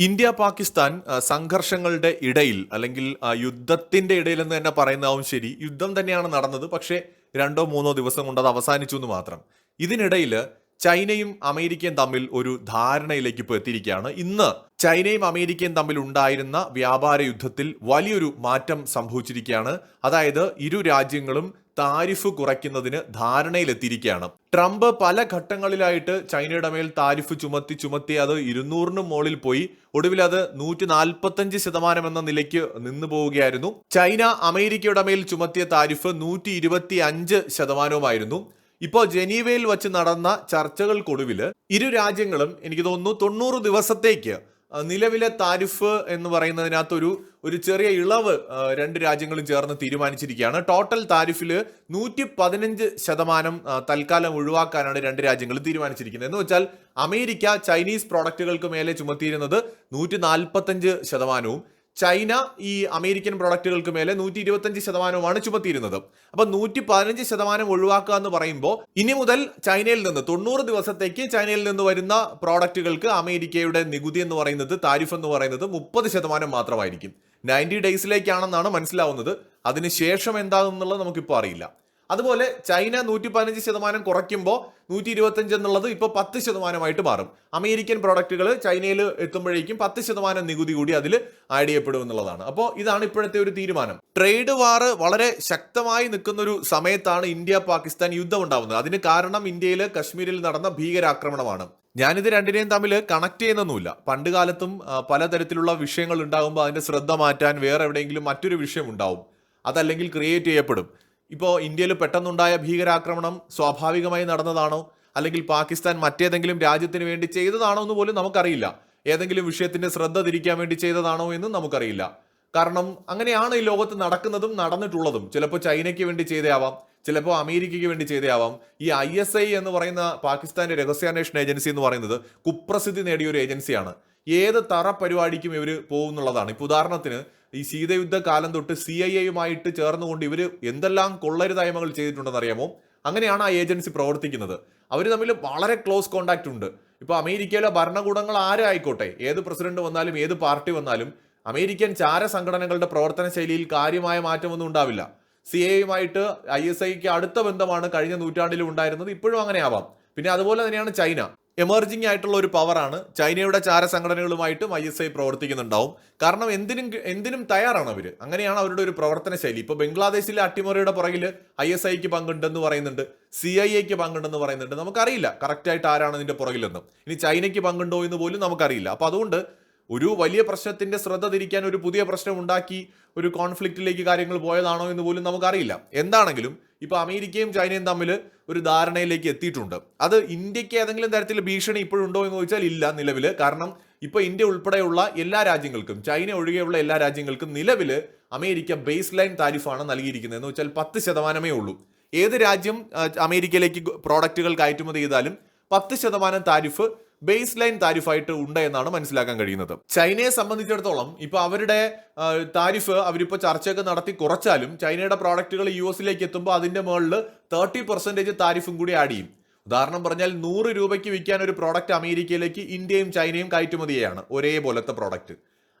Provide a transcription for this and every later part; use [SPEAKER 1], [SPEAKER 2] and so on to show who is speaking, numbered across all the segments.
[SPEAKER 1] India Pakistan സംഘർഷങ്ങളുടെ ഇടയിൽ അല്ലെങ്കിൽ യുദ്ധത്തിന്റെ ഇടയിൽ എന്ന് തന്നെ പറയുന്നതാവും ശരി. യുദ്ധം തന്നെയാണ് നടന്നത്. പക്ഷേ രണ്ടോ മൂന്നോ ദിവസം കൊണ്ട് അത് അവസാനിച്ചു എന്ന് മാത്രം. ഇതിനിടയിൽ ചൈനയും അമേരിക്കയും തമ്മിൽ ഒരു ധാരണയിലേക്ക് ഇപ്പോൾ എത്തിയിരിക്കുകയാണ്. ഇന്ന് ചൈനയും അമേരിക്കയും തമ്മിൽ ഉണ്ടായിരുന്ന വ്യാപാര യുദ്ധത്തിൽ വലിയൊരു മാറ്റം സംഭവിച്ചിരിക്കുകയാണ്. അതായത് ഇരു രാജ്യങ്ങളും താരിഫ് കുറയ്ക്കുന്നതിന് ധാരണയിലെത്തിയിരിക്കുകയാണ്. ട്രംപ് പല ഘട്ടങ്ങളിലായിട്ട് ചൈനയുടെ മേൽ താരിഫ് ചുമത്തി ചുമത്തി അത് ഇരുന്നൂറിനും മുകളിൽ പോയി. ഒടുവിൽ അത് നൂറ്റി നാൽപ്പത്തഞ്ച് ശതമാനം എന്ന നിലയ്ക്ക് നിന്നു പോവുകയായിരുന്നു. ചൈന അമേരിക്കയുടെ മേൽ ചുമത്തിയ താരിഫ് നൂറ്റി ഇരുപത്തി അഞ്ച് ശതമാനവുമായിരുന്നു. ഇപ്പോൾ ജനീവയിൽ വച്ച് നടന്ന ചർച്ചകൾക്കൊടുവിൽ ഇരു രാജ്യങ്ങളും എനിക്ക് തോന്നുന്നു തൊണ്ണൂറ് ദിവസത്തേക്ക് നിലവിലെ താരിഫ് എന്ന് പറയുന്നതിനകത്തൊരു ഒരു ചെറിയ ഇളവ് രണ്ട് രാജ്യങ്ങളും ചേർന്ന് തീരുമാനിച്ചിരിക്കുകയാണ്. ടോട്ടൽ താരിഫിൽ നൂറ്റി പതിനഞ്ച് ശതമാനം തൽക്കാലം ഒഴിവാക്കാനാണ് രണ്ട് രാജ്യങ്ങൾ തീരുമാനിച്ചിരിക്കുന്നത്. എന്ന് വെച്ചാൽ അമേരിക്ക ചൈനീസ് പ്രോഡക്റ്റുകൾക്ക് മേലെ ചുമത്തിയിരുന്നത് നൂറ്റി നാൽപ്പത്തഞ്ച് ശതമാനവും. ചൈന ഈ അമേരിക്കൻ പ്രൊഡക്റ്റുകൾക്ക് മേലെ നൂറ്റി ഇരുപത്തഞ്ച് ശതമാനവുമാണ് ചുമത്തിയിരുന്നത്. അപ്പൊ നൂറ്റി പതിനഞ്ച് ശതമാനം ഒഴിവാക്കുക എന്ന് പറയുമ്പോൾ ഇനി മുതൽ ചൈനയിൽ നിന്ന് തൊണ്ണൂറ് ദിവസത്തേക്ക് ചൈനയിൽ നിന്ന് വരുന്ന പ്രോഡക്റ്റുകൾക്ക് അമേരിക്കയുടെ നികുതി എന്ന് പറയുന്നത് താരിഫ് എന്ന് പറയുന്നത് മുപ്പത് ശതമാനം മാത്രമായിരിക്കും. നയന്റി ഡേയ്സിലേക്കാണെന്നാണ് മനസ്സിലാവുന്നത്. അതിനുശേഷം എന്താണെന്നുള്ളത് നമുക്കിപ്പോൾ അറിയില്ല. അതുപോലെ ചൈന നൂറ്റി പതിനഞ്ച് ശതമാനം കുറയ്ക്കുമ്പോൾ നൂറ്റി ഇരുപത്തഞ്ച് എന്നുള്ളത് ഇപ്പോൾ പത്ത് ശതമാനമായിട്ട് മാറും. അമേരിക്കൻ പ്രോഡക്റ്റുകൾ ചൈനയിൽ എത്തുമ്പോഴേക്കും പത്ത് ശതമാനം നികുതി കൂടി അതിൽ ആഡ് ചെയ്യപ്പെടും എന്നുള്ളതാണ്. അപ്പോൾ ഇതാണ് ഇപ്പോഴത്തെ ഒരു തീരുമാനം. ട്രേഡ് വാർ വളരെ ശക്തമായി നിൽക്കുന്ന ഒരു സമയത്താണ് ഇന്ത്യ പാകിസ്ഥാൻ യുദ്ധം ഉണ്ടാവുന്നത്. അതിന് കാരണം ഇന്ത്യയിൽ കശ്മീരിൽ നടന്ന ഭീകരാക്രമണമാണ്. ഞാനിത് രണ്ടിനെയും തമ്മിൽ കണക്ട് ചെയ്യുന്നൊന്നുമില്ല. പണ്ട് കാലത്തും പലതരത്തിലുള്ള വിഷയങ്ങൾ ഉണ്ടാകുമ്പോൾ അതിന്റെ ശ്രദ്ധ മാറ്റാൻ വേറെ എവിടെയെങ്കിലും മറ്റൊരു വിഷയം ഉണ്ടാവും. അതല്ലെങ്കിൽ ക്രിയേറ്റ് ചെയ്യപ്പെടും. ഇപ്പോൾ ഇന്ത്യയിൽ പെട്ടെന്നുണ്ടായ ഭീകരാക്രമണം സ്വാഭാവികമായി നടന്നതാണോ? അല്ലെങ്കിൽ പാകിസ്ഥാൻ മറ്റേതെങ്കിലും രാജ്യത്തിന് വേണ്ടി ചെയ്തതാണോ എന്ന് പോലും നമുക്കറിയില്ല. ഏതെങ്കിലും വിഷയത്തിന്റെ ശ്രദ്ധ തിരിക്കാൻ വേണ്ടി ചെയ്തതാണോ എന്നും നമുക്കറിയില്ല. കാരണം അങ്ങനെയാണ് ഈ ലോകത്ത് നടക്കുന്നതും നടന്നിട്ടുള്ളതും. ചിലപ്പോൾ ചൈനയ്ക്ക് വേണ്ടി ചെയ്തയാവാം ചിലപ്പോൾ അമേരിക്കയ്ക്ക് വേണ്ടി ചെയ്തയാവാം. ഈ ഐ എസ് ഐ എന്ന് പറയുന്ന പാകിസ്ഥാന്റെ രഹസ്യാന്വേഷണ ഏജൻസി എന്ന് പറയുന്നത് കുപ്രസിദ്ധി നേടിയ ഒരു ഏജൻസിയാണ്. ഏത് തറ പരിപാടിക്കും ഇവർ പോകുന്നുള്ളതാണ്. ഇപ്പൊ ഉദാഹരണത്തിന് ഈ ശീതയുദ്ധ കാലം തൊട്ട് സി ഐ എയുമായിട്ട് ചേർന്നുകൊണ്ട് ഇവർ എന്തെല്ലാം കൊള്ളരുതായ്മകൾ ചെയ്തിട്ടുണ്ടെന്ന് അറിയാമോ അങ്ങനെയാണ് ആ ഏജൻസി പ്രവർത്തിക്കുന്നത്. അവർ തമ്മിൽ വളരെ ക്ലോസ് കോണ്ടാക്ട് ഉണ്ട്. ഇപ്പോൾ അമേരിക്കയിലെ ഭരണകൂടങ്ങൾ ആരായിക്കോട്ടെ? ഏത് പ്രസിഡന്റ് വന്നാലും ഏത് പാർട്ടി വന്നാലും അമേരിക്കൻ ചാര സംഘടനകളുടെ പ്രവർത്തന ശൈലിയിൽ കാര്യമായ മാറ്റമൊന്നും ഉണ്ടാവില്ല. സി എയുമായിട്ട് ഐ എസ് ഐക്ക് അടുത്ത ബന്ധമാണ് കഴിഞ്ഞ നൂറ്റാണ്ടിലും ഉണ്ടായിരുന്നത്. ഇപ്പോഴും അങ്ങനെ ആവാം. പിന്നെ അതുപോലെ തന്നെയാണ് ചൈന. എമർജിംഗ് ആയിട്ടുള്ള ഒരു പവറാണ്. ചൈനയുടെ ചാര സംഘടനകളുമായിട്ടും ഐ എസ് ഐ പ്രവർത്തിക്കുന്നുണ്ടാവും. കാരണം എന്തിനും എന്തിനും തയ്യാറാണ് അവർ അങ്ങനെയാണ് അവരുടെ ഒരു പ്രവർത്തന ശൈലി. ഇപ്പോൾ ബംഗ്ലാദേശിലെ അട്ടിമറിയുടെ പുറകിൽ ഐ എസ് ഐക്ക് പങ്കുണ്ടെന്ന് പറയുന്നുണ്ട്. സി ഐ എക്ക് പങ്കുണ്ടെന്ന് പറയുന്നുണ്ട്. നമുക്കറിയില്ല കറക്റ്റായിട്ട് ആരാണ് ഇതിന്റെ പുറകിലെന്ന്. ഇനി ചൈനയ്ക്ക് പങ്കുണ്ടോ എന്ന് പോലും നമുക്കറിയില്ല. അപ്പോൾ അതുകൊണ്ട് ഒരു വലിയ പ്രശ്നത്തിന്റെ ശ്രദ്ധ തിരിക്കാൻ ഒരു പുതിയ പ്രശ്നം ഉണ്ടാക്കി ഒരു കോൺഫ്ലിക്റ്റിലേക്ക് കാര്യങ്ങൾ പോയതാണോ എന്ന് പോലും നമുക്കറിയില്ല. എന്താണെങ്കിലും ഇപ്പോൾ അമേരിക്കയും ചൈനയും തമ്മിൽ ഒരു ധാരണയിലേക്ക് എത്തിയിട്ടുണ്ട്. അത് ഇന്ത്യയ്ക്ക് ഏതെങ്കിലും തരത്തിൽ ഭീഷണി ഇപ്പോഴുണ്ടോ എന്ന് ചോദിച്ചാൽ ഇല്ല നിലവിൽ കാരണം ഇപ്പോൾ ഇന്ത്യ ഉൾപ്പെടെയുള്ള എല്ലാ രാജ്യങ്ങൾക്കും ചൈന ഒഴികെയുള്ള എല്ലാ രാജ്യങ്ങൾക്കും നിലവിൽ അമേരിക്ക ബേസ് ലൈൻ താരിഫാണ് നൽകിയിരിക്കുന്നത്. എന്ന് വെച്ചാൽ പത്ത് ശതമാനമേ ഉള്ളൂ. ഏത് രാജ്യം അമേരിക്കയിലേക്ക് പ്രോഡക്റ്റുകൾ കയറ്റുമതി ചെയ്താലും പത്ത് ശതമാനം താരിഫ് ബേസ് ലൈൻ താരിഫായിട്ട് ഉണ്ട് എന്നാണ് മനസ്സിലാക്കാൻ കഴിയുന്നത്. ചൈനയെ സംബന്ധിച്ചിടത്തോളം ഇപ്പൊ അവരുടെ താരിഫ് അവരിപ്പോ ചർച്ചയൊക്കെ നടത്തി കുറച്ചാലും ചൈനയുടെ പ്രോഡക്റ്റുകൾ യു എസിലേക്ക് എത്തുമ്പോൾ അതിന്റെ മുകളിൽ തേർട്ടി പെർസെന്റേജ് താരിഫും കൂടി ആഡ് ചെയ്യും. ഉദാഹരണം പറഞ്ഞാൽ നൂറ് രൂപയ്ക്ക് വിൽക്കാൻ ഒരു പ്രോഡക്റ്റ് അമേരിക്കയിലേക്ക് ഇന്ത്യയും ചൈനയും കയറ്റുമതിയാണ് ഒരേപോലത്തെ പ്രോഡക്റ്റ്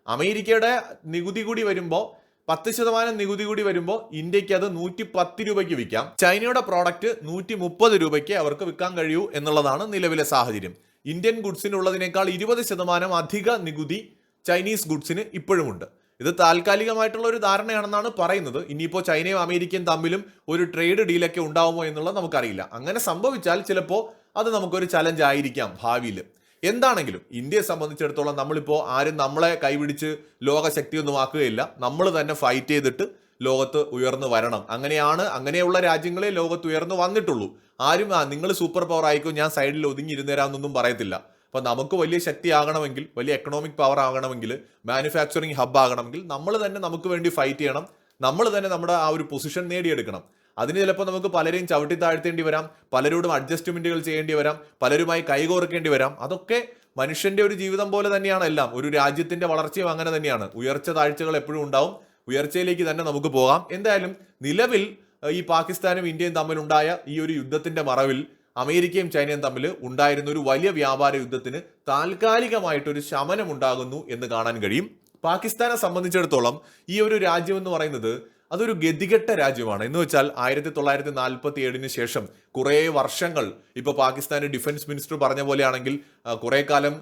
[SPEAKER 1] അമേരിക്കയുടെ നികുതി കൂടി വരുമ്പോൾ പത്ത് ശതമാനം നികുതി കൂടി വരുമ്പോൾ ഇന്ത്യയ്ക്ക് അത് നൂറ്റി പത്ത് രൂപയ്ക്ക് വിൽക്കാം. ചൈനയുടെ പ്രോഡക്റ്റ് നൂറ്റി മുപ്പത് രൂപയ്ക്ക് അവർക്ക് വിൽക്കാൻ കഴിയൂ എന്നുള്ളതാണ് നിലവിലെ സാഹചര്യം. ഇന്ത്യൻ ഗുഡ്സിനുള്ളതിനേക്കാൾ ഇരുപത് ശതമാനം അധിക നികുതി ചൈനീസ് ഗുഡ്സിന് ഇപ്പോഴുമുണ്ട്. ഇത് താൽക്കാലികമായിട്ടുള്ള ഒരു ധാരണയാണെന്നാണ് പറയുന്നത്. ഇനിയിപ്പോൾ ചൈനയും അമേരിക്കയും തമ്മിലും ഒരു ട്രേഡ് ഡീലൊക്കെ ഉണ്ടാവുമോ എന്നുള്ളത് നമുക്കറിയില്ല. അങ്ങനെ സംഭവിച്ചാൽ ചിലപ്പോൾ അത് നമുക്കൊരു ചലഞ്ച് ആയിരിക്കാം ഭാവിയിൽ. എന്താണെങ്കിലും ഇന്ത്യയെ സംബന്ധിച്ചിടത്തോളം നമ്മളിപ്പോൾ ആരും നമ്മളെ കൈപിടിച്ച് ലോകശക്തിയൊന്നും ആക്കുകയില്ല. നമ്മൾ തന്നെ ഫൈറ്റ് ചെയ്തിട്ട് ലോകത്ത് ഉയർന്നു വരണം. അങ്ങനെയാണ് അങ്ങനെയുള്ള രാജ്യങ്ങളെ ലോകത്ത് ഉയർന്നു വന്നിട്ടുള്ളൂ. ആരും ആ നിങ്ങൾ സൂപ്പർ പവർ ആയിക്കോ ഞാൻ സൈഡിൽ ഒതുങ്ങിയിരുന്നേരാന്നൊന്നും പറയത്തില്ല. അപ്പോൾ നമുക്ക് വലിയ ശക്തി ആകണമെങ്കിൽ വലിയ എക്കണോമിക് പവർ ആകണമെങ്കിൽ മാനുഫാക്ചറിങ് ഹബ് ആകണമെങ്കിൽ നമ്മൾ തന്നെ നമുക്ക് വേണ്ടി ഫൈറ്റ് ചെയ്യണം. നമ്മൾ തന്നെ നമ്മുടെ ആ ഒരു പൊസിഷൻ നേടിയെടുക്കണം. അതിന് ചിലപ്പോൾ നമുക്ക് പലരെയും ചവിട്ടി താഴ്ത്തേണ്ടി വരാം പലരോടും അഡ്ജസ്റ്റ്മെന്റുകൾ ചെയ്യേണ്ടി വരാം പലരുമായി കൈകോർക്കേണ്ടി വരാം. അതൊക്കെ മനുഷ്യന്റെ ഒരു ജീവിതം പോലെ തന്നെയാണ് എല്ലാം. ഒരു രാജ്യത്തിന്റെ വളർച്ചയും അങ്ങനെ തന്നെയാണ്. ഉയർച്ച താഴ്ചകൾ എപ്പോഴും ഉണ്ടാവും. ഉയർച്ചയിലേക്ക് തന്നെ നമുക്ക് പോകാം. എന്തായാലും നിലവിൽ ഈ പാകിസ്ഥാനും ഇന്ത്യയും തമ്മിലുണ്ടായ ഈ ഒരു യുദ്ധത്തിന്റെ മറവിൽ അമേരിക്കയും ചൈനയും തമ്മിൽ ഉണ്ടായിരുന്ന ഒരു വലിയ വ്യാപാര യുദ്ധത്തിന് താൽക്കാലികമായിട്ടൊരു ശമനം ഉണ്ടാകുന്നു എന്ന് കാണാൻ കഴിയും. പാകിസ്ഥാനെ സംബന്ധിച്ചിടത്തോളം ഈ ഒരു രാജ്യം എന്ന് പറയുന്നത് അതൊരു ഗതികെട്ട രാജ്യമാണ്. എന്ന് വെച്ചാൽ ആയിരത്തി തൊള്ളായിരത്തി നാൽപ്പത്തി ഏഴിന് ശേഷം കുറേ വർഷങ്ങൾ ഇപ്പോൾ പാകിസ്ഥാന് ഡിഫൻസ് മിനിസ്റ്റർ പറഞ്ഞ പോലെയാണെങ്കിൽ കുറേ കാലം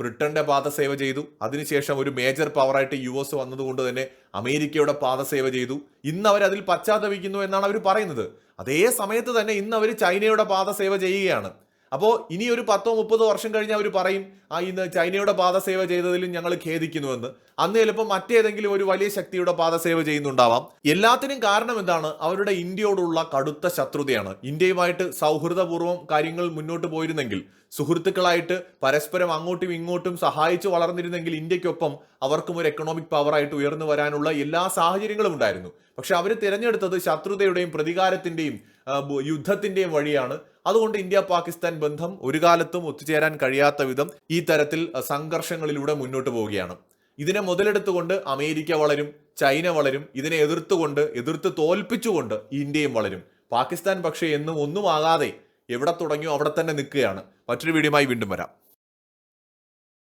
[SPEAKER 1] ബ്രിട്ടന്റെ പാദസേവ ചെയ്തു. അതിനുശേഷം ഒരു മേജർ പവറായിട്ട് യു എസ് വന്നതുകൊണ്ട് തന്നെ അമേരിക്കയുടെ പാദസേവ ചെയ്തു. ഇന്ന് അവർ അതിൽ പശ്ചാത്തപിക്കുന്നു എന്നാണ് അവർ പറയുന്നത്. അതേ സമയത്ത് തന്നെ ഇന്ന് അവർ ചൈനയുടെ പാദസേവ ചെയ്യുകയാണ്. അപ്പോൾ ഇനി ഒരു പത്തോ മുപ്പതോ വർഷം കഴിഞ്ഞ് അവർ പറയും ആ ഇന്ന് ചൈനയുടെ പാദസേവ ചെയ്തതിലും ഞങ്ങൾ ഖേദിക്കുന്നുവെന്ന്. അന്ന് ചിലപ്പോൾ മറ്റേതെങ്കിലും ഒരു വലിയ ശക്തിയുടെ പാദസേവ ചെയ്യുന്നുണ്ടാവാം. എല്ലാത്തിനും കാരണം എന്താണ്? അവരുടെ ഇന്ത്യയോടുള്ള കടുത്ത ശത്രുതയാണ്. ഇന്ത്യയുമായിട്ട് സൗഹൃദപൂർവം കാര്യങ്ങൾ മുന്നോട്ട് പോയിരുന്നെങ്കിൽ സുഹൃത്തുക്കളായിട്ട് പരസ്പരം അങ്ങോട്ടും ഇങ്ങോട്ടും സഹായിച്ചു വളർന്നിരുന്നെങ്കിൽ ഇന്ത്യക്കൊപ്പം അവർക്കും ഒരു എക്കണോമിക് പവറായിട്ട് ഉയർന്നു വരാനുള്ള എല്ലാ സാഹചര്യങ്ങളും ഉണ്ടായിരുന്നു. പക്ഷെ അവർ തിരഞ്ഞെടുത്തത് ശത്രുതയുടെയും പ്രതികാരത്തിന്റെയും യുദ്ധത്തിന്റെയും വഴിയാണ്. അതുകൊണ്ട് ഇന്ത്യ പാകിസ്ഥാൻ ബന്ധം ഒരു കാലത്തും ഒത്തുചേരാൻ കഴിയാത്ത വിധം ഈ തരത്തിൽ സംഘർഷങ്ങളിലൂടെ മുന്നോട്ട് പോവുകയാണ്. ഇതിനെ മുതലെടുത്തുകൊണ്ട് അമേരിക്ക വളരും ചൈന വളരും ഇതിനെ എതിർത്തുകൊണ്ട് എതിർത്ത് തോൽപ്പിച്ചുകൊണ്ട് ഇന്ത്യയും വളരും. പാകിസ്ഥാൻ പക്ഷേ എന്നും ഒന്നും ആകാതെ എവിടെ തുടങ്ങിയോ അവിടെ തന്നെ നിൽക്കുകയാണ്. മറ്റൊരു വീഡിയോയുമായി വീണ്ടും വരാം.